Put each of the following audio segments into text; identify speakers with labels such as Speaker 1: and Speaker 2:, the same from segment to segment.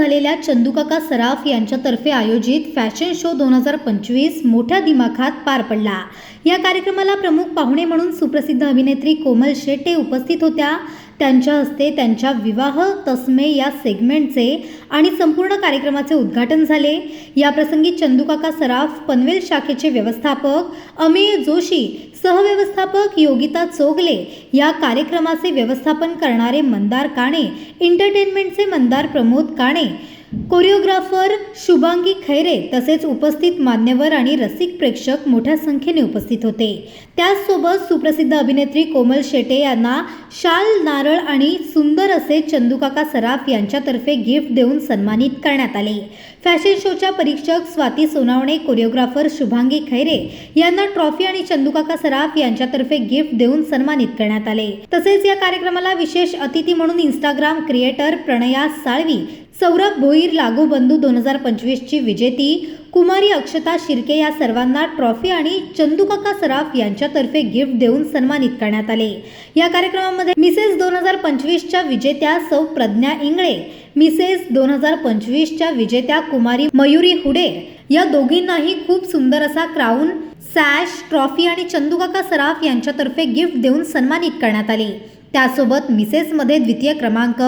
Speaker 1: झालेल्या चंदूकाका सराफ यांच्यातर्फे आयोजित फॅशन शो दोन हजार पंचवीस मोठ्या दिमाखात पार पडला. या कार्यक्रमाला प्रमुख पाहुणे म्हणून सुप्रसिद्ध अभिनेत्री कोमल शेट्टे उपस्थित होत्या. त्यांच्या हस्ते त्यांच्या विवाह तस्मे या सेगमेंटचे आणि संपूर्ण कार्यक्रमाचे उद्घाटन झाले. याप्रसंगी चंदूकाका सराफ पनवेल शाखेचे व्यवस्थापक अमेय जोशी सहव्यवस्थापक योगिता चोगले या कार्यक्रमाचे व्यवस्थापन करणारे मंदार काणे एंटरटेनमेंटचे मंदार प्रमोद काणे कोरिओग्राफर शुभांगी खैरे तसेच उपस्थित मान्यवर आणि रसिक प्रेक्षक मोठ्या संख्येने उपस्थित होते. त्याचसोबत सुप्रसिद्ध अभिनेत्री कोमल शेटे यांना शाल नारळ आणि सुंदर असे चंदुकाका सराफ यांच्यातर्फे गिफ्ट देऊन सन्मानित करण्यात आले. फॅशन शोच्या परीक्षक स्वाती सोनावणे कोरिओग्राफर शुभांगी खैरे यांना ट्रॉफी आणि चंदूकाका सराफ यांच्यातर्फे गिफ्ट देऊन सन्मानित करण्यात आले. तसेच या कार्यक्रमाला विशेष अतिथी म्हणून इंस्टाग्राम क्रिएटर प्रणया साळवी सौरभ भोईर लागू बंधू दोन हजार पंचवीसची विजेती कुमारी अक्षता शिर्के या सर्वांना ट्रॉफी आणि चंदूकाका सराफ यांच्यातर्फे गिफ्ट देऊन सन्मानित करण्यात आले. या कार्यक्रमामध्ये मिसेस दोन हजार पंचवीसच्या विजेत्या सौ प्रज्ञा इंगळे मिसेस दोन हजार पंचवीसच्या विजेत्या कुमारी मयुरी हुडे या दोघींनाही खूप सुंदर असा क्राऊन सॅश ट्रॉफी आणि चंदूकाका सराफ यांच्यातर्फे गिफ्ट देऊन सन्मानित करण्यात आले. त्यासोबत मिसेसमध्ये द्वितीय क्रमांक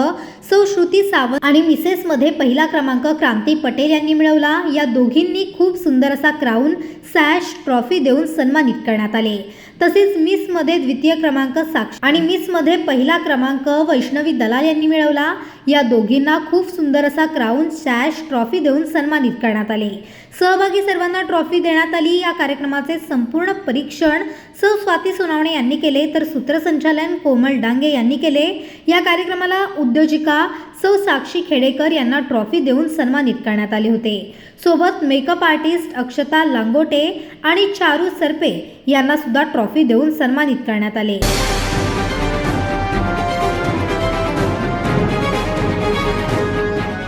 Speaker 1: सौ श्रुती सावंत आणि मिसेसमध्ये पहिला क्रमांक क्रांती पटेल यांनी मिळवला. या दोघींनी खूप सुंदर असा क्राऊन सॅश ट्रॉफी देऊन सन्मानित करण्यात आले. तसेच मिसमध्ये द्वितीय क्रमांक साक्ष आणि मिसमध्ये पहिला क्रमांक वैष्णवी दलाल यांनी मिळवला. या दोघींना खूप सुंदर असा क्राऊन सॅश ट्रॉफी देऊन सन्मानित करण्यात आले. सहभागी सर्वांना ट्रॉफी देण्यात आली. या कार्यक्रमाचे संपूर्ण परीक्षण सौ स्वाती सोनावणे यांनी केले. तर सूत्रसंचालन कोमल डांगे यांनी केले. या कार्यक्रमाला उद्योजिका सौ साक्षी खेडेकर यांना ट्रॉफी देऊन सन्मानित करण्यात आले होते. सोबत मेकअप आर्टिस्ट अक्षता लांगोटे आणि चारू सरपे यांना सुद्धा ट्रॉफी देऊन सन्मानित करण्यात आले.